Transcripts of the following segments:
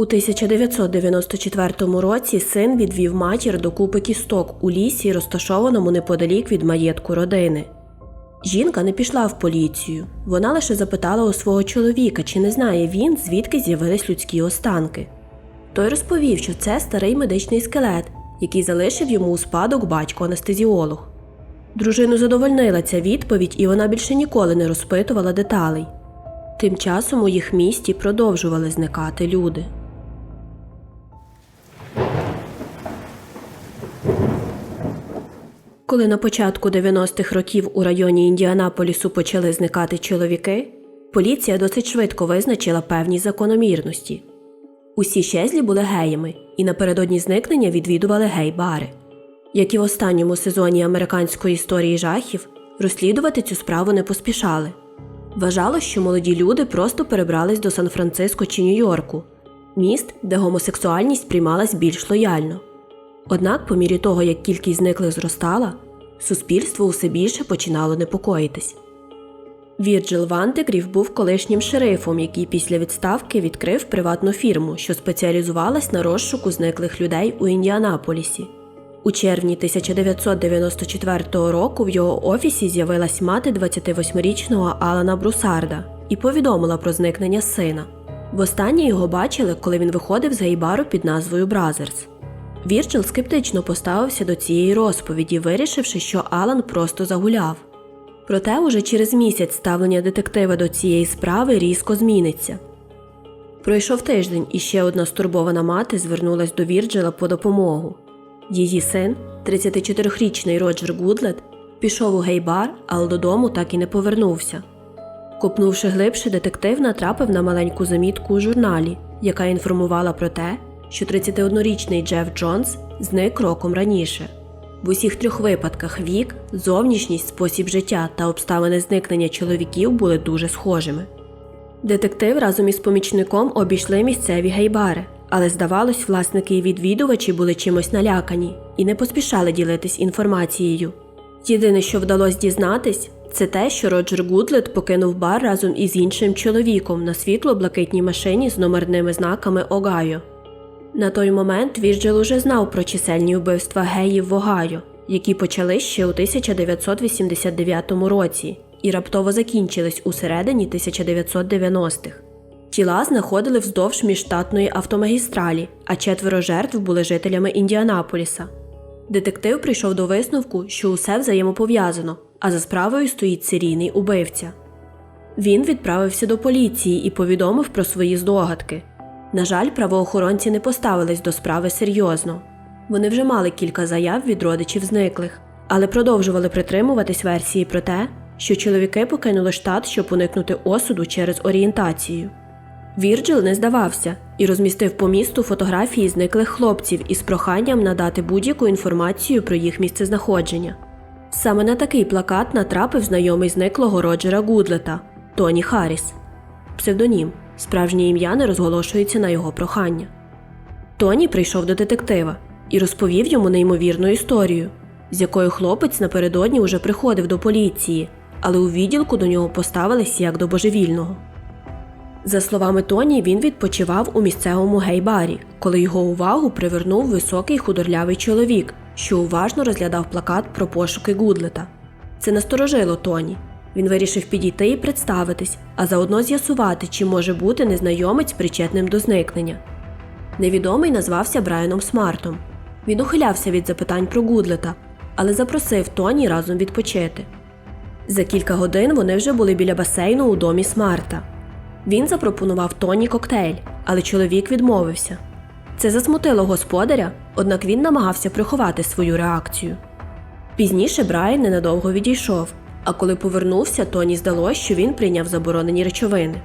У 1994 році син відвів матір до купи кісток у лісі, розташованому неподалік від маєтку родини. Жінка не пішла в поліцію. Вона лише запитала у свого чоловіка, чи не знає він, звідки з'явились людські останки. Той розповів, що це старий медичний скелет, який залишив йому у спадок батько анестезіолог. Дружину задовольнила ця відповідь, і вона більше ніколи не розпитувала деталей. Тим часом у їх місті продовжували зникати люди. Коли на початку 90-х років у районі Індіанаполісу почали зникати чоловіки, поліція досить швидко визначила певні закономірності. Усі щезлі були геями і напередодні зникнення відвідували гей-бари. Як і в останньому сезоні американської історії жахів, розслідувати цю справу не поспішали. Вважалось, що молоді люди просто перебрались до Сан-Франциско чи Нью-Йорку, міст, де гомосексуальність приймалась більш лояльно. Однак, по мірі того, як кількість зниклих зростала, суспільство усе більше починало непокоїтись. Вірджил Вантегріф був колишнім шерифом, який після відставки відкрив приватну фірму, що спеціалізувалась на розшуку зниклих людей у Індіанаполісі. У червні 1994 року в його офісі з'явилась мати 28-річного Алана Брусарда і повідомила про зникнення сина. Востаннє його бачили, коли він виходив з гейбару під назвою Бразерс. Вірджил скептично поставився до цієї розповіді, вирішивши, що Алан просто загуляв. Проте уже через місяць ставлення детектива до цієї справи різко зміниться. Пройшов тиждень, і ще одна стурбована мати звернулась до Вірджила по допомогу. Її син, 34-річний Роджер Гудлет, пішов у гейбар, але додому так і не повернувся. Копнувши глибше, детектив натрапив на маленьку замітку у журналі, яка інформувала про те, що 31-річний Джеф Джонс зник роком раніше. В усіх трьох випадках вік, зовнішність, спосіб життя та обставини зникнення чоловіків були дуже схожими. Детектив разом із помічником обійшли місцеві гейбари, але здавалось, власники і відвідувачі були чимось налякані і не поспішали ділитись інформацією. Єдине, що вдалося дізнатись, це те, що Роджер Гудлет покинув бар разом із іншим чоловіком на світло-блакитній машині з номерними знаками Огайо. На той момент Вірджил уже знав про чисельні вбивства геїв в Огайо, які почались ще у 1989 році і раптово закінчились у середині 1990-х. Тіла знаходили вздовж міжштатної автомагістралі, а четверо жертв були жителями Індіанаполіса. Детектив прийшов до висновку, що усе взаємопов'язано, а за справою стоїть серійний убивця. Він відправився до поліції і повідомив про свої здогадки. На жаль, правоохоронці не поставились до справи серйозно. Вони вже мали кілька заяв від родичів зниклих, але продовжували притримуватись версії про те, що чоловіки покинули штат, щоб уникнути осуду через орієнтацію. Вірджил не здавався і розмістив по місту фотографії зниклих хлопців із проханням надати будь-яку інформацію про їх місцезнаходження. Саме на такий плакат натрапив знайомий зниклого Роджера Гудлета Тоні Харріс. Псевдонім. Справжнє ім'я не розголошується на його прохання. Тоні прийшов до детектива і розповів йому неймовірну історію, з якою хлопець напередодні уже приходив до поліції, але у відділку до нього поставились як до божевільного. За словами Тоні, він відпочивав у місцевому гей-барі, коли його увагу привернув високий худорлявий чоловік, що уважно розглядав плакат про пошуки Гудлета. Це насторожило Тоні. Він вирішив підійти і представитись, а заодно з'ясувати, чи може бути незнайомець причетним до зникнення. Невідомий назвався Брайаном Смартом. Він ухилявся від запитань про Гудлета, але запросив Тоні разом відпочити. За кілька годин вони вже були біля басейну у домі Смарта. Він запропонував Тоні коктейль, але чоловік відмовився. Це засмутило господаря, однак він намагався приховати свою реакцію. Пізніше Брайан ненадовго відійшов, а коли повернувся, Тоні здалося, що він прийняв заборонені речовини.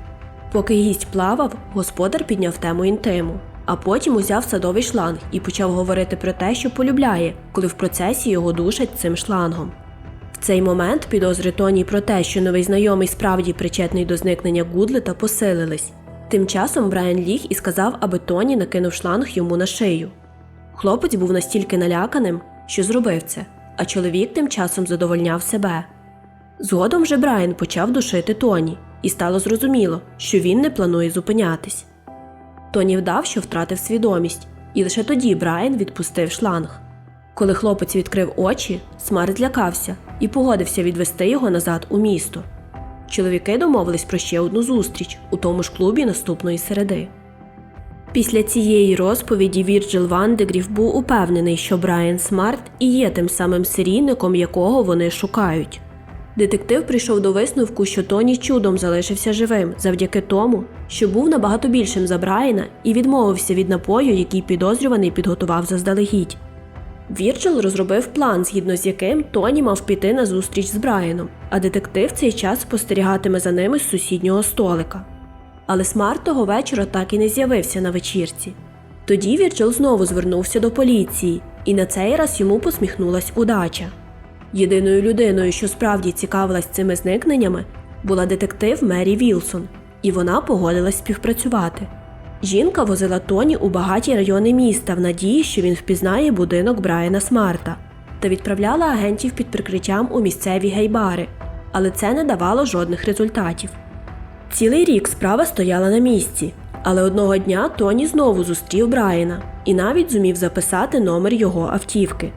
Поки гість плавав, господар підняв тему інтиму, а потім узяв садовий шланг і почав говорити про те, що полюбляє, коли в процесі його душать цим шлангом. В цей момент підозри Тоні про те, що новий знайомий справді причетний до зникнення Гудлета, посилились. Тим часом Брайан ліг і сказав, аби Тоні накинув шланг йому на шию. Хлопець був настільки наляканим, що зробив це, а чоловік тим часом задовольняв себе. Згодом же Брайан почав душити Тоні, і стало зрозуміло, що він не планує зупинятись. Тоні вдав, що втратив свідомість, і лише тоді Брайан відпустив шланг. Коли хлопець відкрив очі, Смарт злякався і погодився відвести його назад у місто. Чоловіки домовились про ще одну зустріч у тому ж клубі наступної середи. Після цієї розповіді Вірджил Вандегріф був упевнений, що Брайан Смарт і є тим самим серійником, якого вони шукають. Детектив прийшов до висновку, що Тоні чудом залишився живим завдяки тому, що був набагато більшим за Брайана і відмовився від напою, який підозрюваний підготував заздалегідь. Вірджил розробив план, згідно з яким Тоні мав піти на зустріч з Брайаном, а детектив цей час спостерігатиме за ними з сусіднього столика. Але Смарт того вечора так і не з'явився на вечірці. Тоді Вірджил знову звернувся до поліції, і на цей раз йому посміхнулась удача. Єдиною людиною, що справді цікавилась цими зникненнями, була детектив Мері Вілсон, і вона погодилась співпрацювати. Жінка возила Тоні у багаті райони міста в надії, що він впізнає будинок Брайана Смарта, та відправляла агентів під прикриттям у місцеві гейбари, але це не давало жодних результатів. Цілий рік справа стояла на місці, але одного дня Тоні знову зустрів Брайана і навіть зумів записати номер його автівки.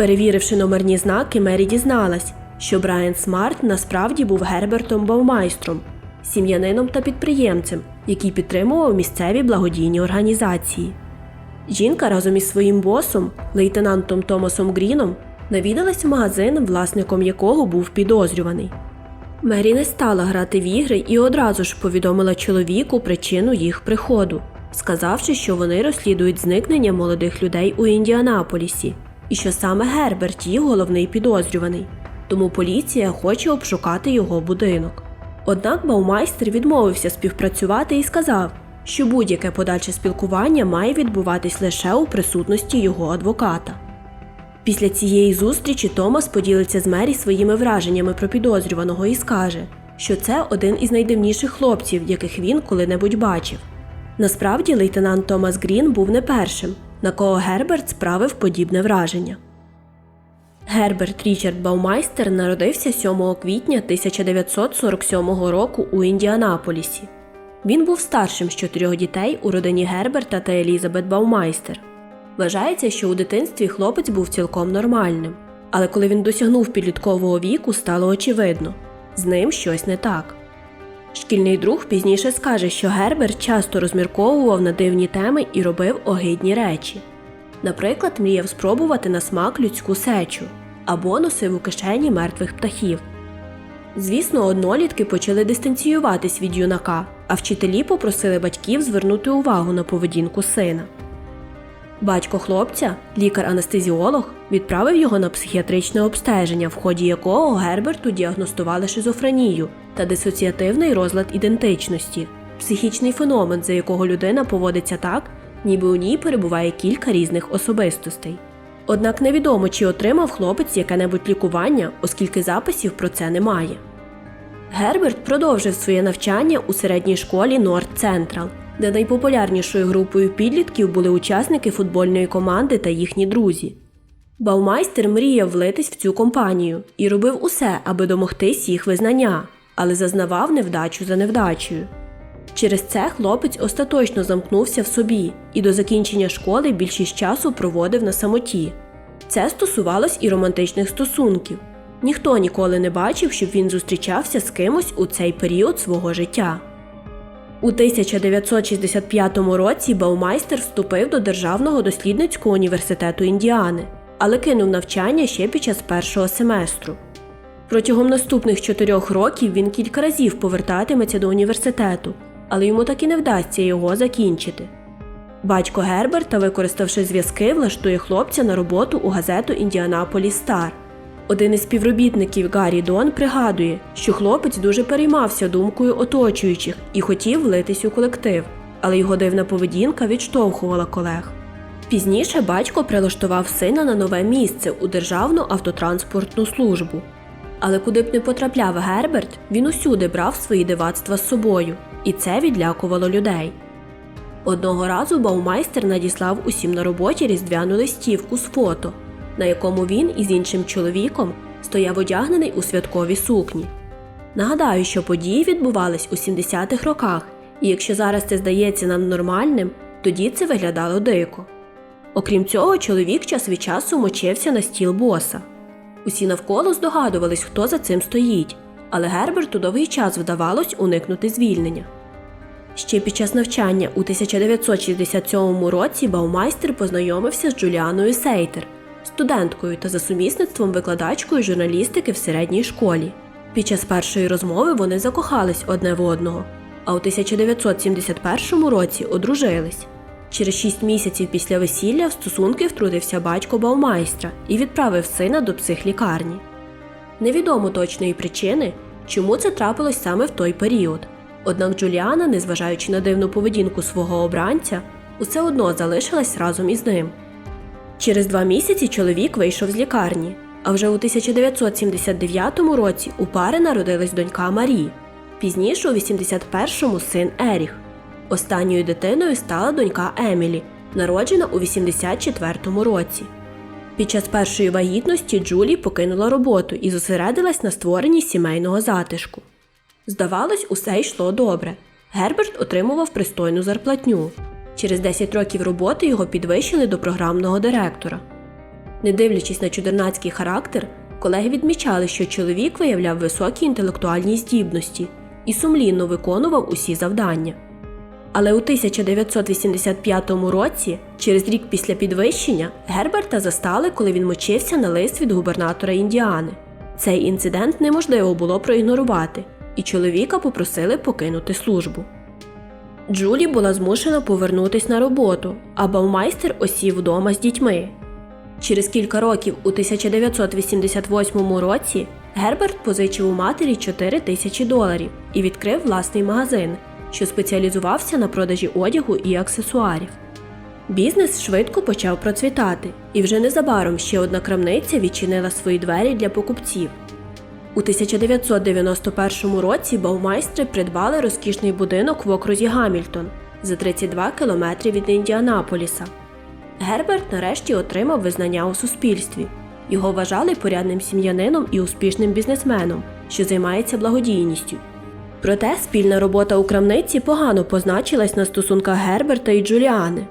Перевіривши номерні знаки, Мері дізналась, що Брайан Смарт насправді був Гербертом Баумайстром, сім'янином та підприємцем, який підтримував місцеві благодійні організації. Жінка разом із своїм босом, лейтенантом Томасом Гріном, навідалась в магазин, власником якого був підозрюваний. Мері не стала грати в ігри і одразу ж повідомила чоловіку причину їх приходу, сказавши, що вони розслідують зникнення молодих людей у Індіанаполісі, і що саме Герберт їх головний підозрюваний, тому поліція хоче обшукати його будинок. Однак Баумайстер відмовився співпрацювати і сказав, що будь-яке подальше спілкування має відбуватись лише у присутності його адвоката. Після цієї зустрічі Томас поділиться з Мері своїми враженнями про підозрюваного і скаже, що це один із найдивніших хлопців, яких він коли-небудь бачив. Насправді, лейтенант Томас Грін був не першим, на кого Герберт справив подібне враження. Герберт Річард Баумайстер народився 7 квітня 1947 року у Індіанаполісі. Він був старшим з чотирьох дітей у родині Герберта та Елізабет Баумайстер. Вважається, що у дитинстві хлопець був цілком нормальним, але коли він досягнув підліткового віку, стало очевидно з ним щось не так. Шкільний друг пізніше скаже, що Герберт часто розмірковував на дивні теми і робив огидні речі. Наприклад, мріяв спробувати на смак людську сечу або носив у кишені мертвих птахів. Звісно, однолітки почали дистанціюватись від юнака, а вчителі попросили батьків звернути увагу на поведінку сина. Батько хлопця, лікар-анестезіолог, відправив його на психіатричне обстеження, в ході якого Герберту діагностували шизофренію та дисоціативний розлад ідентичності, психічний феномен, за якого людина поводиться так, ніби у ній перебуває кілька різних особистостей. Однак невідомо, чи отримав хлопець яке-небудь лікування, оскільки записів про це немає. Герберт продовжив своє навчання у середній школі Норд Централ, де найпопулярнішою групою підлітків були учасники футбольної команди та їхні друзі. Баумайстер мріяв влитись в цю компанію і робив усе, аби домогтись їх визнання, але зазнавав невдачу за невдачею. Через це хлопець остаточно замкнувся в собі і до закінчення школи більшість часу проводив на самоті. Це стосувалось і романтичних стосунків. Ніхто ніколи не бачив, щоб він зустрічався з кимось у цей період свого життя. У 1965 році Баумайстер вступив до Державного дослідницького університету Індіани, але кинув навчання ще під час першого семестру. Протягом наступних чотирьох років він кілька разів повертатиметься до університету, але йому так і не вдасться його закінчити. Батько Герберта, використавши зв'язки, влаштує хлопця на роботу у газету Індіанаполіс Стар. Один із співробітників Гаррі Дон пригадує, що хлопець дуже переймався думкою оточуючих і хотів влитись у колектив, але його дивна поведінка відштовхувала колег. Пізніше батько прилаштував сина на нове місце у Державну автотранспортну службу. Але куди б не потрапляв Герберт, він усюди брав свої дивацтва з собою, і це відлякувало людей. Одного разу Баумайстер надіслав усім на роботі різдвяну листівку з фото, на якому він із іншим чоловіком стояв одягнений у святкові сукні. Нагадаю, що події відбувались у 70-х роках, І якщо зараз це здається нам нормальним, тоді це виглядало дико. Окрім цього, чоловік час від часу мочився на стіл боса. Усі навколо здогадувались, хто за цим стоїть, але Герберту довгий час вдавалось уникнути звільнення. Ще під час навчання у 1967 році Баумайстер познайомився з Джуліаною Сейтер, студенткою та за сумісництвом викладачкою журналістики в середній школі. Під час першої розмови вони закохались одне в одного, а у 1971 році одружились. Через шість місяців після весілля в стосунки втрутився батько Баумайстра і відправив сина до психлікарні. Невідомо точної причини, чому це трапилось саме в той період. Однак Джуліана, незважаючи на дивну поведінку свого обранця, усе одно залишилась разом із ним. Через два місяці чоловік вийшов з лікарні, а вже у 1979 році у пари народилась донька Марі, пізніше у 81-му син Еріх. Останньою дитиною стала донька Емілі, народжена у 84-му році. Під час першої вагітності Джулі покинула роботу і зосередилась на створенні сімейного затишку. Здавалось, усе йшло добре. Герберт отримував пристойну зарплатню. Через 10 років роботи його підвищили до програмного директора. Не дивлячись на чудернацький характер, колеги відмічали, що чоловік виявляв високі інтелектуальні здібності і сумлінно виконував усі завдання. Але у 1985 році, через рік після підвищення, Герберта застали, коли він мочився на лист від губернатора Індіани. Цей інцидент неможливо було проігнорувати, і чоловіка попросили покинути службу. Джулі була змушена повернутись на роботу, а Баумайстер осів вдома з дітьми. Через кілька років, у 1988 році, Герберт позичив у матері 4 тисячі доларів і відкрив власний магазин, що спеціалізувався на продажі одягу і аксесуарів. Бізнес швидко почав процвітати, і вже незабаром ще одна крамниця відчинила свої двері для покупців. У 1991 році Баумайстри придбали розкішний будинок в окрузі Гамільтон за 32 кілометри від Індіанаполіса. Герберт нарешті отримав визнання у суспільстві. Його вважали порядним сім'янином і успішним бізнесменом, що займається благодійністю. Проте спільна робота у крамниці погано позначилась на стосунках Герберта і Джуліани.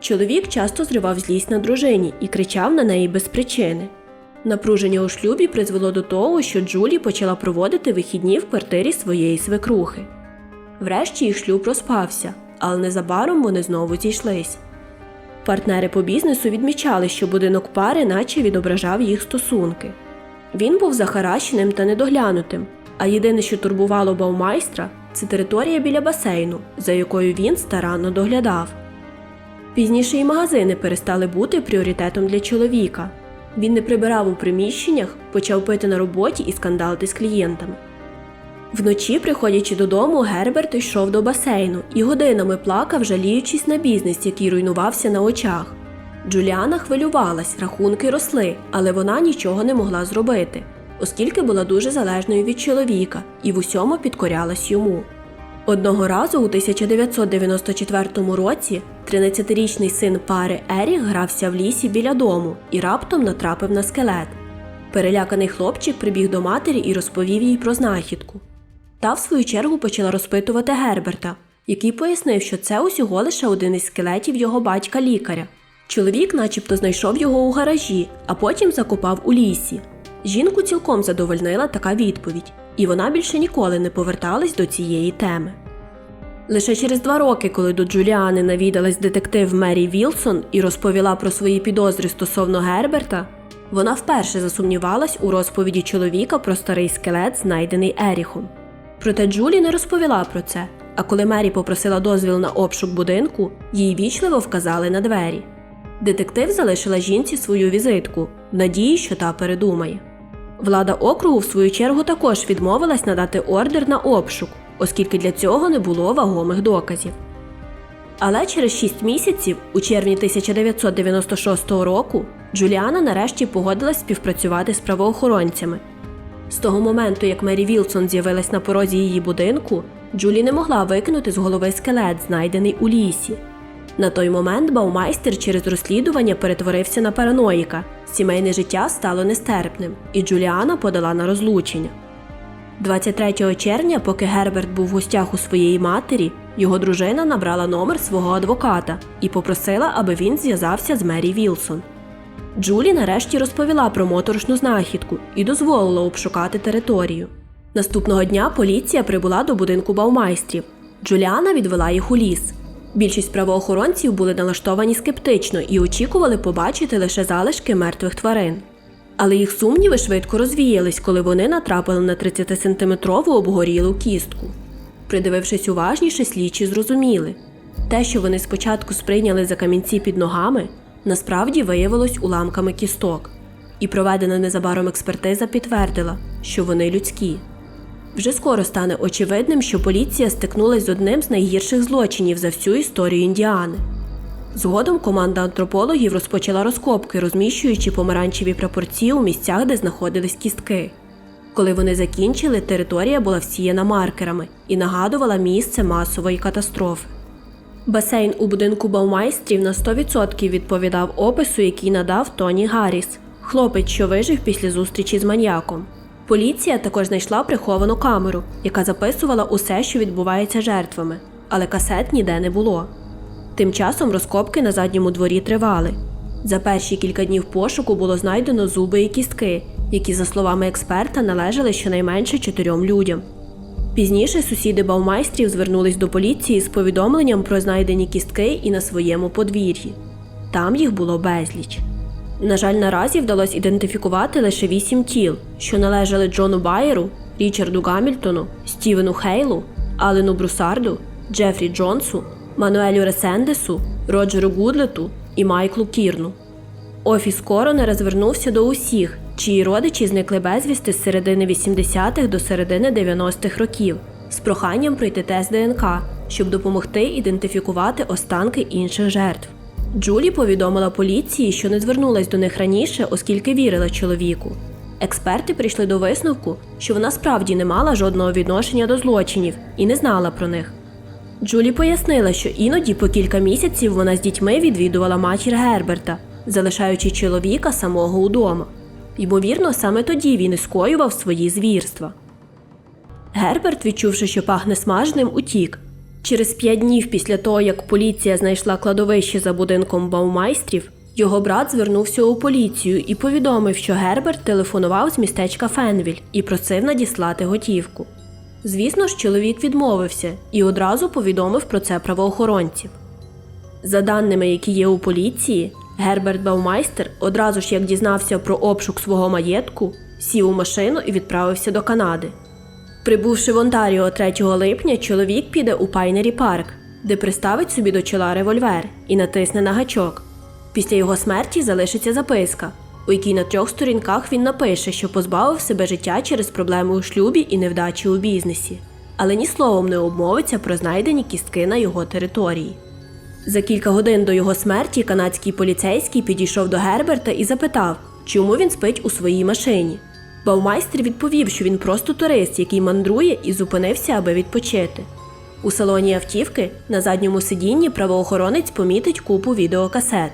Чоловік часто зривав злість на дружині і кричав на неї без причини. Напруження у шлюбі призвело до того, що Джулі почала проводити вихідні в квартирі своєї свекрухи. Врешті їх шлюб розпався, але незабаром вони знову зійшлись. Партнери по бізнесу відмічали, що будинок пари наче відображав їх стосунки. Він був захаращеним та недоглянутим, а єдине, що турбувало Баумайстра, це територія біля басейну, за якою він старанно доглядав. Пізніше і магазини перестали бути пріоритетом для чоловіка. Він не прибирав у приміщеннях, почав пити на роботі і скандалити з клієнтами. Вночі, приходячи додому, Герберт йшов до басейну і годинами плакав, жаліючись на бізнес, який руйнувався на очах. Джуліана хвилювалась, рахунки росли, але вона нічого не могла зробити, оскільки була дуже залежною від чоловіка і в усьому підкорялась йому. Одного разу у 1994 році 13-річний син пари Ерік грався в лісі біля дому і раптом натрапив на скелет. Переляканий хлопчик прибіг до матері і розповів їй про знахідку. Та, в свою чергу, почала розпитувати Герберта, який пояснив, що це усього лише один із скелетів його батька лікаря. Чоловік, начебто, знайшов його у гаражі, а потім закопав у лісі. Жінку цілком задовольнила така відповідь, і вона більше ніколи не поверталась до цієї теми. Лише через два роки, коли до Джуліани навідалась детектив Мері Вілсон і розповіла про свої підозри стосовно Герберта, вона вперше засумнівалась у розповіді чоловіка про старий скелет, знайдений Еріхом. Проте Джулі не розповіла про це, а коли Мері попросила дозвіл на обшук будинку, їй вічливо вказали на двері. Детектив залишила жінці свою візитку, в надії, що та передумає. Влада округу, в свою чергу, також відмовилась надати ордер на обшук, оскільки для цього не було вагомих доказів. Але через 6 місяців, у червні 1996 року, Джуліана нарешті погодилась співпрацювати з правоохоронцями. З того моменту, як Мері Вілсон з'явилась на порозі її будинку, Джулі не могла викинути з голови скелет, знайдений у лісі. На той момент Баумайстер через розслідування перетворився на параноїка, сімейне життя стало нестерпним, і Джуліана подала на розлучення. 23 червня, поки Герберт був в гостях у своєї матері, його дружина набрала номер свого адвоката і попросила, аби він зв'язався з Мері Вілсон. Джулі нарешті розповіла про моторошну знахідку і дозволила обшукати територію. Наступного дня поліція прибула до будинку баумайстрів. Джуліана відвела їх у ліс. Більшість правоохоронців були налаштовані скептично і очікували побачити лише залишки мертвих тварин. Але їх сумніви швидко розвіялись, коли вони натрапили на 30-сантиметрову обгорілу кістку. Придивившись уважніше, слідчі зрозуміли те, що вони спочатку сприйняли за камінці під ногами, насправді виявилось уламками кісток, і проведена незабаром експертиза підтвердила, що вони людські. Вже скоро стане очевидним, що поліція стикнулась з одним з найгірших злочинів за всю історію Індіани. Згодом команда антропологів розпочала розкопки, розміщуючи помаранчеві прапорці у місцях, де знаходились кістки. Коли вони закінчили, територія була всіяна маркерами і нагадувала місце масової катастрофи. Басейн у будинку Баумайстрів на 100% відповідав опису, який надав Тоні Гарріс, хлопець, що вижив після зустрічі з маньяком. Поліція також знайшла приховану камеру, яка записувала усе, що відбувається жертвами, але касет ніде не було. Тим часом розкопки на задньому дворі тривали. За перші кілька днів пошуку було знайдено зуби і кістки, які, за словами експерта, належали щонайменше чотирьом людям. Пізніше сусіди Баумайстрів звернулись до поліції з повідомленням про знайдені кістки і на своєму подвір'ї. Там їх було безліч. На жаль, наразі вдалося ідентифікувати лише вісім тіл, що належали Джону Байеру, Річарду Гамільтону, Стівену Хейлу, Алену Брусарду, Джефрі Джонсу, Мануелю Ресендесу, Роджеру Гудлету і Майклу Кірну. Офіс коронера звернувся до усіх, чиї родичі зникли безвісти з середини 80-х до середини 90-х років, з проханням пройти тест ДНК, щоб допомогти ідентифікувати останки інших жертв. Джулі повідомила поліції, що не звернулась до них раніше, оскільки вірила чоловіку. Експерти прийшли до висновку, що вона справді не мала жодного відношення до злочинів і не знала про них. Джулі пояснила, що іноді по кілька місяців вона з дітьми відвідувала матір Герберта, залишаючи чоловіка самого удома. Ймовірно, саме тоді він і скоював свої звірства. Герберт, відчувши, що пахне смаженим, утік. Через п'ять днів після того, як поліція знайшла кладовище за будинком Баумайстрів, його брат звернувся у поліцію і повідомив, що Герберт телефонував з містечка Фенвіль і просив надіслати готівку. Звісно ж, чоловік відмовився і одразу повідомив про це правоохоронців. За даними, які є у поліції, Герберт Баумайстер одразу ж як дізнався про обшук свого маєтку, сів у машину і відправився до Канади. Прибувши в Онтаріо 3 липня, чоловік піде у Пайнері парк, де приставить собі до чола револьвер і натисне на гачок. Після його смерті залишиться записка, у якій на трьох сторінках він напише, що позбавив себе життя через проблеми у шлюбі і невдачі у бізнесі, але ні словом не обмовиться про знайдені кістки на його території. За кілька годин до його смерті канадський поліцейський підійшов до Герберта і запитав, чому він спить у своїй машині. Баумайстер відповів, що він просто турист, який мандрує і зупинився, аби відпочити. У салоні автівки на задньому сидінні правоохоронець помітить купу відеокасет.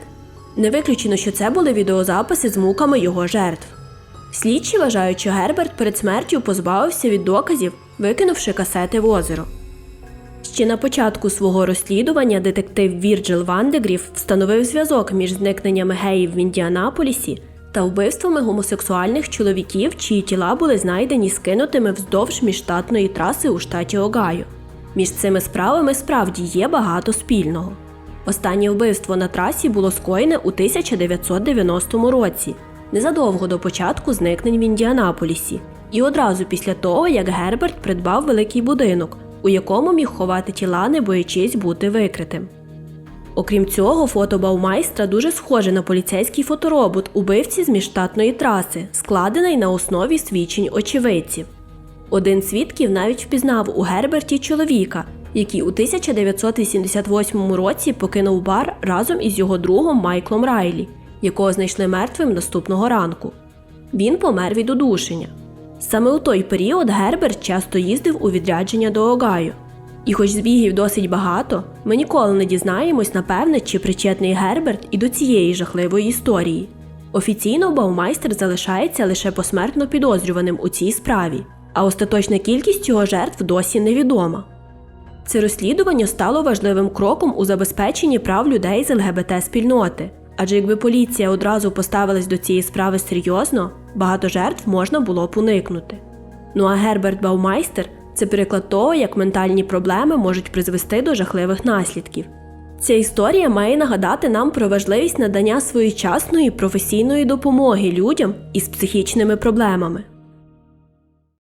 Не виключено, що це були відеозаписи з муками його жертв. Слідчі вважають, що Герберт перед смертю позбавився від доказів, викинувши касети в озеро. Ще на початку свого розслідування детектив Вірджил Вандегріф встановив зв'язок між зникненнями геїв в Індіанаполісі та вбивствами гомосексуальних чоловіків, чиї тіла були знайдені скинутими вздовж міжштатної траси у штаті Огайо. Між цими справами справді є багато спільного. Останнє вбивство на трасі було скоєне у 1990 році, незадовго до початку зникнень в Індіанаполісі, і одразу після того, як Герберт придбав великий будинок, у якому міг ховати тіла, не боячись бути викритим. Окрім цього, фото Баумайстра дуже схоже на поліцейський фоторобот убивці з міжштатної траси, складений на основі свідчень очевидців. Один з свідків навіть впізнав у Герберті чоловіка, який у 1988 році покинув бар разом із його другом Майклом Райлі, якого знайшли мертвим наступного ранку. Він помер від удушення. Саме у той період Герберт часто їздив у відрядження до Огайо. І хоч збігів досить багато, ми ніколи не дізнаємось, напевне, чи причетний Герберт і до цієї жахливої історії. Офіційно Баумайстер залишається лише посмертно підозрюваним у цій справі, а остаточна кількість його жертв досі невідома. Це розслідування стало важливим кроком у забезпеченні прав людей з ЛГБТ спільноти, адже якби поліція одразу поставилась до цієї справи серйозно, багато жертв можна було б уникнути. Ну а Герберт Баумайстер це приклад того, як ментальні проблеми можуть призвести до жахливих наслідків. Ця історія має нагадати нам про важливість надання своєчасної професійної допомоги людям із психічними проблемами.